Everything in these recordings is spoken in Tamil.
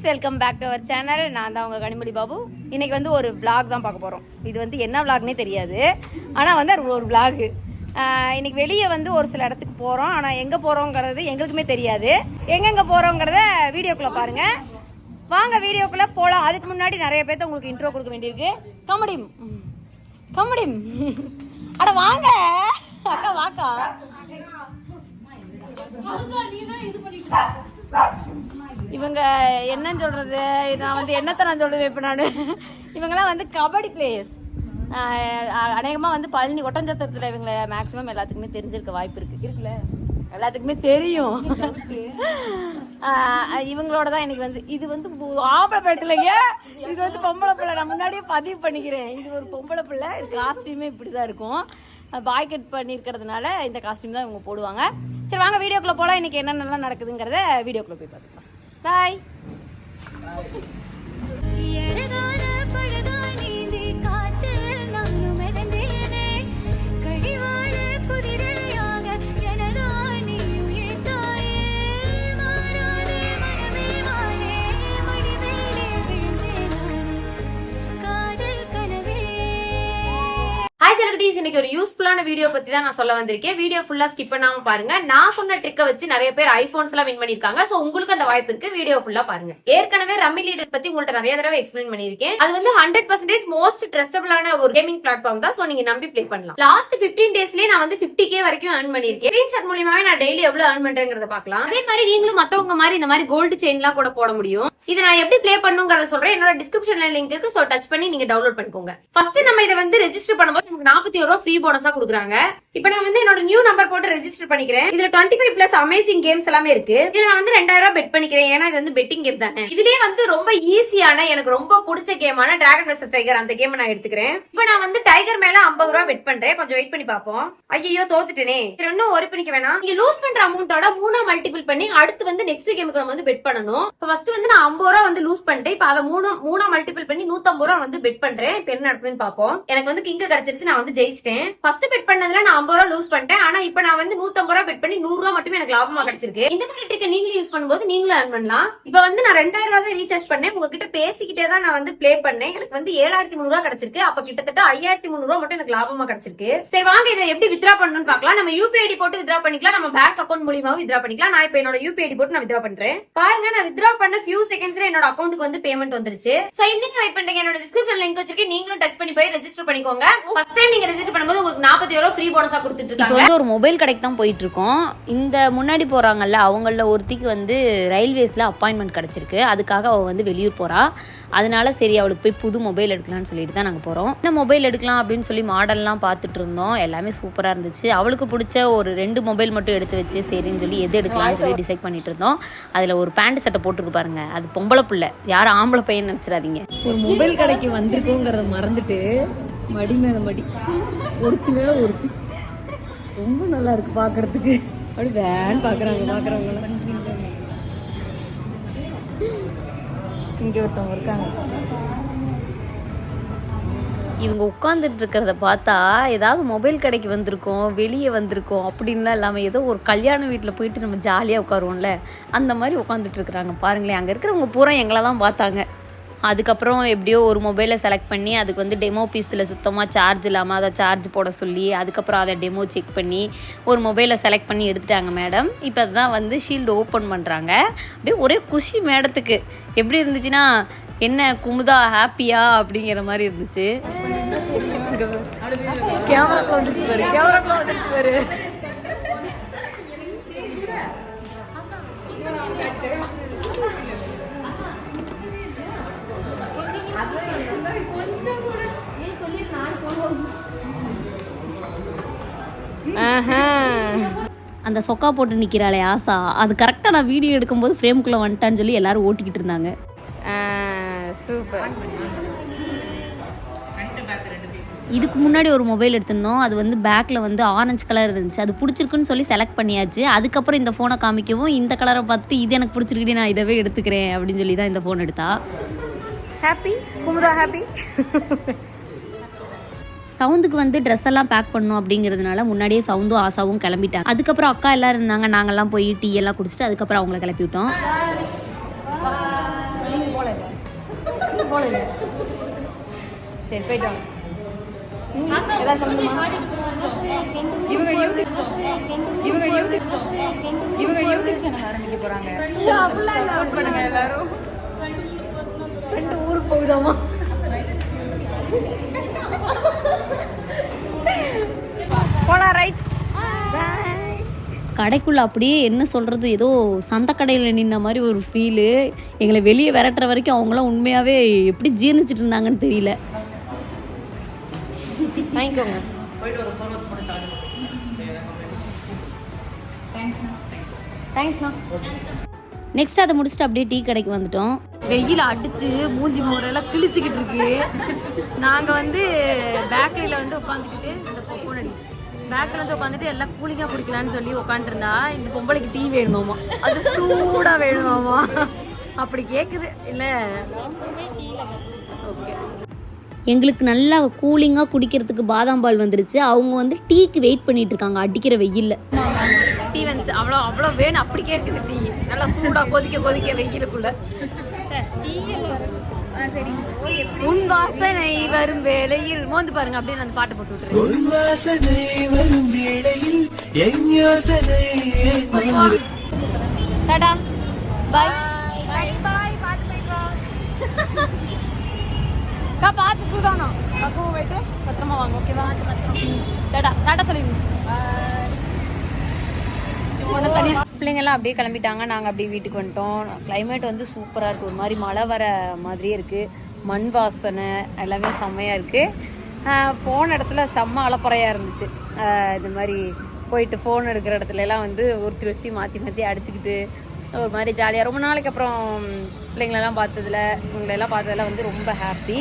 Guys welcome back to our channel நான் தான் உங்கள் கனிமொழி பாபு. இன்றைக்கி வந்து ஒரு விளாக் தான் பார்க்க போகிறோம் இது வந்து என்ன விளாக்னே தெரியாது. ஆனால் வந்து அது ஒரு விளாகு இன்றைக்கி வெளியே வந்து ஒரு சில இடத்துக்கு போகிறோம் ஆனால் எங்கே போகிறோங்கிறது எங்களுக்குமே தெரியாது. எங்கெங்கே போகிறோங்கிறத வீடியோக்குள்ளே பாருங்கள் வாங்க வீடியோக்குள்ளே போகலாம் அதுக்கு முன்னாடி நிறைய பேர்த்த உங்களுக்கு இன்ட்ரோ கொடுக்க வேண்டியிருக்கு. கமடிம் கமடிம் அட வாங்க. அக்கா வாக்கா. இவங்க என்னன்னு சொல்றது? நான் வந்து என்னத்தை நான் சொல்லுவேன் இப்போ நான்? இவங்கெல்லாம் வந்து கபடி பிளேயர்ஸ் அநேகமாக வந்து பழனி ஒட்டஞ்சத்திரத்தில் இவங்களை மேக்ஸிமம் எல்லாத்துக்குமே தெரிஞ்சிருக்க வாய்ப்பு இருக்கு. இருக்குல்ல? எல்லாத்துக்குமே தெரியும். இவங்களோட தான் எனக்கு வந்து இது வந்து பு- ஆம்பளை இது வந்து பொம்பளை பிள்ளை. நான் முன்னாடியே பதிவு பண்ணிக்கிறேன். இது ஒரு பொம்பளை பிள்ளை. இது காஸ்டியூமே இப்படி தான் இருக்கும். பாய் கட் பண்ணியிருக்கிறதுனால இந்த காஸ்டியூம் தான் இவங்க போடுவாங்க. சரி வாங்க வீடியோக்குள்ளே போகலாம் இன்றைக்கி என்னென்னலாம் நடக்குதுங்கிறத வீடியோக்குள்ளே போய் பார்த்துக்கலாம். பாய் எடதான ஹாய் இன்னைக்கு ஒரு யூஸ்ஃபுல்லான வீடியோ பத்தி தான் நான் சொல்ல வந்திருக்கேன். வீடியோ ஃபுல்லா ஸ்கிப் பண்ணாம பாருங்க. நான் சொன்ன ட்ரிக்கை வச்சு நிறைய பேர் ஐபோன்ஸ் எல்லாம் வின் பண்ணிருக்காங்க சோ உங்களுக்கு அந்த வாய்ப்பு இருக்கு. வீடியோ ஃபுல்லா பாருங்க. ஏற்கனவே ரம்மி லீடர் பத்தி உங்கள்ட்ட நிறைய தடவை எக்ஸ்பிளைன் பண்ணிருக்கேன் அது வந்து ஹண்ட்ரட் பர்சன்டேஜ் மோஸ்ட் ட்ரஸ்டபிளான ஒரு கேமிங் பிளாட்ஃபார்ம் தான். சோ நீங்க நம்பி பிளே பண்ணலாம். லாஸ்ட் 15 டேஸ்லயே நான் வந்து 50k கே வரைக்கும் ஏர்ன் பண்ணிருக்கேன் ஸ்கிரீன்ஷாட் மூலியமாவே நான் டெய்லி எவ்வளவு ஏர்ன் பண்றேங்கிறத பாக்கலாம் அதே மாதிரி நீங்களும் மத்தவங்க மாதிரி இந்த மாதிரி கோல்டு செயின் எல்லாம் கூட போட முடியும். இதை நான் எப்படி பிளே பண்ணுங்கிறத சொல்றேன். என்னோட டிஸ்கிரிப்ஷன்ல லிங்க் இருக்கு. சோ டச் பண்ணி நீங்க டவுன்லோட் பண்ணிக்கோங்க. ஃபர்ஸ்ட் நம்ம இதை வந்து ரெஜிஸ்டர் பண்ணும்போது நமக்கு நாற்பத்தி ஒரு ரூபா ஃப்ரீ போனஸா கொடுக்குறாங்க. இப்போ நான் வந்து என்னோட நியூ நம்பர் போட்டு ரெஜிஸ்டர் பண்ணிக்கிறேன். இதுல twenty five plus amazing games எல்லாமே இருக்கு. இதுல நான் வந்து ரெண்டாயிரம் ரூபாய் பெட் பண்ணிக்கிறேன். ஏன்னா இது வந்து பெட்டிங் கேம் தானே. இதுலயே வந்து ரொம்ப ஈஸியான எனக்கு ரொம்ப பிடிச்ச கேமான டிராகன் வெர்சஸ் டைகர் அந்த கேம் நான் எடுத்துக்கிறேன். இப்போ நான் வந்து டைகர் மேல ஐம்பது ரூபா பெட் பண்றேன். கொஞ்சம் வெயிட் பண்ணி பார்ப்போம். ஐயோ தோத்துட்டேனே. இது இன்னும் ஒரு பண்ணிக்க வேணாம். நீங்க லூஸ் பண்ற அமௌண்ட்டோட மூணா மல்டிபிள் பண்ணி அடுத்து வந்து நெக்ஸ்ட் கேமுக்கு நம்ம வந்து பெட் பண்ணணும். இப்போ ஃபர்ஸ்ட் வந்து நான் ஐம்பது ரூபா வந்து லூஸ் பண்ணிட்டேன். இப்போ அதை மூணு மூணா மல்டிபிள் பண்ணி நூத்தம்பது ரூபா வந்து பெட் பண்றேன். இப்போ என்ன நடக்குதுன்னு பார்ப்போம். எனக்கு வந்து கிங்க கிடைச்சிருச்சு. நான் வந்து ஜெயிச்சிட்டேன். ஃபர்ஸ்ட் பெட் பண்ணதுல நான் ஐம்பது ரூபா லூஸ் பண்ணிட்டேன். ஆனா இப்போ நான் வந்து நூத்தம்பது ரூபா பெட் பண்ணி நூறு ரூபா மட்டுமே எனக்கு லாபமா கிடைச்சிருக்கு. இந்த மாதிரி ட்ரிக்கை நீங்களும் யூஸ் பண்ணும்போது நீங்களும் ஏர்ன் பண்ணலாம். இப்போ வந்து நான் ரெண்டாயிரம் ரூபா தான் ரீசார்ஜ் பண்ணேன். உங்ககிட்ட பேசிக்கிட்டே தான் நான் வந்து ப்ளே பண்ணேன். எனக்கு வந்து ஏழாயிரத்தி முந்நூறு ரூபா கிடைச்சிருக்கு. அப்ப கிட்டத்தட்ட ஐயாயிரத்தி முந்நூறு ரூபா மட்டும் எனக்கு லாபமா கிடைச்சிருக்கு. சரி வாங்க இதை எப்படி வித்ரா பண்ணணும்னு பாக்கலாம் நம்ம யூபிஐ ஐடி போட்டு வித்ரா பண்ணிக்கலாம். நம்ம பேங்க் அக்கௌண்ட் மூலியமாவும் வித்ரா பண்ணிக்கலாம். நான் இப்போ என்னோட யூபிஐ ஐடி போட்டு நான் வித்ரா பண்றேன். பாருங்க நான் வித்ரா பண்ண ஃபியூ செகண்ட்ஸ்ல என்னோட அக்கௌண்ட்டுக்கு வந்து பேமெண்ட் வந்துருச்சு. சோ இன்னைக்கு வெயிட் பண்றீங்க என்னோட டிஸ்கிரிப்ஷன் லிங்க் வச்சிருக்கேன் நீங்களும் டச் பண்ணி போய் ரெஜிஸ்டர் பண்ணிக்கோங்க. ஃபர்ஸ்ட் டைம் நீங்க ரெஜிஸ்டர் பண்ணும்போது உங்களுக்கு நாற்பத்தி ரூபா ஃப்ரீ போனஸா கொடுத்துட்டு இப்போ இருக்காங்க. வந்து ஒரு மொபைல் கடைக்கு தான் போயிட்டு இருக்கோம் இந்த முன்னாடி போறாங்கல்ல அவங்கள ஒருத்திக்கு வந்து ரயில்வேஸ்ல அப்பாயின்மெண்ட் கிடைச்சிருக்கு. அதுக்காக அவ வந்து வெளியூர் போறா. அதனால சரி அவளுக்கு போய் புது மொபைல் எடுக்கலாம்னு சொல்லிட்டு தான் நாங்கள் போறோம். என்ன மொபைல் எடுக்கலாம் அப்படின்னு சொல்லி மாடல்லாம் பார்த்துட்டு இருந்தோம். எல்லாமே சூப்பரா இருந்துச்சு. அவளுக்கு பிடிச்ச ஒரு ரெண்டு மொபைல் மட்டும் எடுத்து வச்சு சரின்னு சொல்லி எது எடுக்கலாம்னு சொல்லி டிசைட் பண்ணிட்டு இருந்தோம். அதுல ஒரு பேண்ட் சட்டை போட்டுருக்கு பாருங்க. அது பொம்பளை பிள்ளை. யாரும் ஆம்பளை பையன் நினைச்சிடாதீங்க. ஒரு மொபைல் கடைக்கு வந்திருக்கோங்கிறத மறந்துட்டு மடி மேல மடி. ஒருத்தி மேல ஒருத்தி. ரொம்ப நல்லா இருக்கு பாக்குறதுக்கு. அப்படி வேன் பாக்குறாங்க பாக்குறவங்க இங்க ஒருத்தவங்க இருக்காங்க. இவங்க உட்காந்துட்டு இருக்கிறத பார்த்தா ஏதாவது மொபைல் கடைக்கு வந்திருக்கோம் வெளியே வந்திருக்கோம் அப்படின்லாம் இல்லாமல் ஏதோ ஒரு கல்யாண வீட்டில் போயிட்டு நம்ம ஜாலியாக உட்காருவோம்ல. அந்த மாதிரி உட்காந்துட்டு இருக்கிறாங்க. பாருங்களேன் அங்கே இருக்கிறவங்க பூரா எங்களை தான் பார்த்தாங்க. அதுக்கப்புறம் எப்படியோ ஒரு மொபைலை செலக்ட் பண்ணி அதுக்கு வந்து டெமோ பீஸில் சுத்தமாக சார்ஜ் இல்லாமல் அதை சார்ஜ் போட சொல்லி அதுக்கப்புறம் அதை டெமோ செக் பண்ணி ஒரு மொபைலை செலக்ட் பண்ணி எடுத்துட்டாங்க மேடம் இப்போ தான் வந்து ஷீல்டு ஓப்பன் பண்ணுறாங்க அப்படியே ஒரே குஷி மேடத்துக்கு. எப்படி இருந்துச்சுன்னா என்ன குமுதா ஹாப்பியா அப்படிங்கிற மாதிரி இருந்துச்சு. கேமராக்குள்ள வந்துருச்சு பாரு. கேமராக்குள்ள வந்துருச்சு பாரு. அந்த சொக்கா போட்டு நிற்கிறாளே ஆசா. அது கரெக்டாக நான் வீடியோ எடுக்கும்போது ஃப்ரேம்குள்ளே வந்துட்டான்னு சொல்லி எல்லாரும் ஓட்டிக்கிட்டு இருந்தாங்க. சூப்பர் இதுக்கு முன்னாடி ஒரு மொபைல் எடுத்திருந்தோம். அது வந்து பேக்கில் வந்து ஆரஞ்சு கலர் இருந்துச்சு. அது பிடிச்சிருக்குன்னு சொல்லி செலக்ட் பண்ணியாச்சு. அதுக்கப்புறம் இந்த ஃபோனை காமிக்கவும் இந்த கலரை பார்த்துட்டு இது எனக்கு பிடிச்சிருக்குடி நான் இதவே எடுத்துக்கிறேன் அப்படின்னு சொல்லி தான் இந்த ஃபோன் எடுத்தா. ஹாப்பி குமுதா ஹாப்பி சவுந்துக்கு வந்து ட்ரெஸ் எல்லாம் பேக் பண்ணும் அப்படிங்கிறதுனால முன்னாடியே சவுந்தும் ஆசாவும் கிளம்பிட்டாங்க அதுக்கப்புறம் அக்கா எல்லாம் இருந்தாங்க நாங்கெல்லாம் போய் டீ எல்லாம் குடிச்சிட்டு அதுக்கப்புறம் அவங்கள கிளப்பி விட்டோம் சரி இவங்க இவங்க இவங்க யூடியூப் சேனல் ஆரம்பிக்க போறாங்க பண்ணுங்க எல்லாரும் ஃப்ரெண்டு ஊருக்கு போகுதாமா கடைக்குள்ள அப்படியே என்ன சொல்றது ஏதோ சந்த கடையில் நின்ன மாதிரி ஒரு ஃபீலு எங்களை வெளியே விரட்டுற வரைக்கும் அவங்களாம் உண்மையாவே எப்படி ஜீர்ணிச்சிட்டு இருந்தாங்கன்னு தெரியல. வாங்கிக்கோங்க. தேங்க்ஸ்ண்ணா நெக்ஸ்ட் அதை முடிச்சுட்டு அப்படியே டீ கடைக்கு வந்துட்டோம். வெயில் அடிச்சு மூஞ்சி முறையெல்லாம் கிழிச்சுக்கிட்டு இருக்கு. நாங்கள் வந்து பேக்கரியில் வந்து உட்காந்துக்கிட்டு இந்த பொக்கோனடி பேக்கரில் வந்து உட்காந்துட்டு எல்லாம் கூலிங்காக குடிக்கலான்னு சொல்லி உட்காந்துருந்தா இந்த பொம்பளைக்கு டீ வேணுமாமா? அது சூடாக வேணுமாமா? அப்படி கேட்குது இல்லை. ஓகே எங்களுக்கு நல்லா கூலிங்காக குடிக்கிறதுக்கு பாதாம் பால் வந்துருச்சு. அவங்க வந்து டீக்கு வெயிட் பண்ணிட்டு இருக்காங்க. அடிக்கிற வெயில்ல. டீ வந்துச்சு. அவ்வளோ அவ்வளோ வேணும். அப்படி கேட்குது டீ. நல்லா சூடாக கொதிக்க கொதிக்க வெயிலுக்குள்ள. உன் வாசனை வரும் வேளையில். மோந்து பாருங்க அப்படியே நான் பாட்டு போட்டு விட்டுறேன். உன் வாசனை வரும் வேளையில் என் யோசனை டாடா. பாய் அக்கா பார்த்து சூடானோம் பக்குவம் போயிட்டு பத்திரமா வாங்க ஓகேவா டாடா டாடா சொல்லிடுங்க பிள்ளைங்க பிள்ளைங்கள்லாம் அப்படியே கிளம்பிட்டாங்க. நாங்கள் அப்படியே வீட்டுக்கு வந்துட்டோம். கிளைமேட் வந்து சூப்பராக இருக்குது ஒரு மாதிரி மழை வர மாதிரியே இருக்குது மண் வாசனை எல்லாமே செம்மையாக இருக்குது போன இடத்துல செம்ம அலப்பறையாக இருந்துச்சு. இது மாதிரி போயிட்டு ஃபோன் எடுக்கிற இடத்துலலாம் வந்து ஒருத்தர் ஒருத்தி மாற்றி மாற்றி அடிச்சுக்கிட்டு ஒரு மாதிரி ஜாலியாக ரொம்ப நாளைக்கு அப்புறம் பிள்ளைங்களெல்லாம் பார்த்ததுல இவங்களெல்லாம் பார்த்ததுல வந்து ரொம்ப ஹாப்பி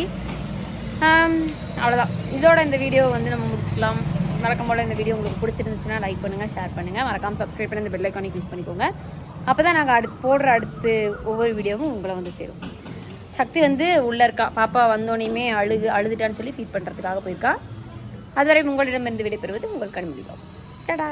அவ்வளோதான் இதோட இந்த வீடியோ வந்து நம்ம முடிச்சுக்கலாம். மறக்காம போல் இந்த வீடியோ உங்களுக்கு பிடிச்சிருந்துச்சுன்னா லைக் பண்ணுங்கள் ஷேர் பண்ணுங்கள் மறக்காம சப்ஸ்கிரைப் பண்ணி இந்த பெல் கிளிக் பண்ணிக்கோங்க. அப்போ தான் நாங்கள் அடுத்து போடுற அடுத்து ஒவ்வொரு வீடியோவும் உங்களை வந்து சேரும். சக்தி வந்து உள்ளே இருக்கா. பாப்பா வந்தோடனையுமே அழுகு அழுதுட்டான்னு சொல்லி ஃபீட் பண்ணுறதுக்காக போயிருக்கா. அதுவரை உங்களிடமிருந்து விடைபெறுவது உங்களுக்கு அனுமதிக்கும் டடா!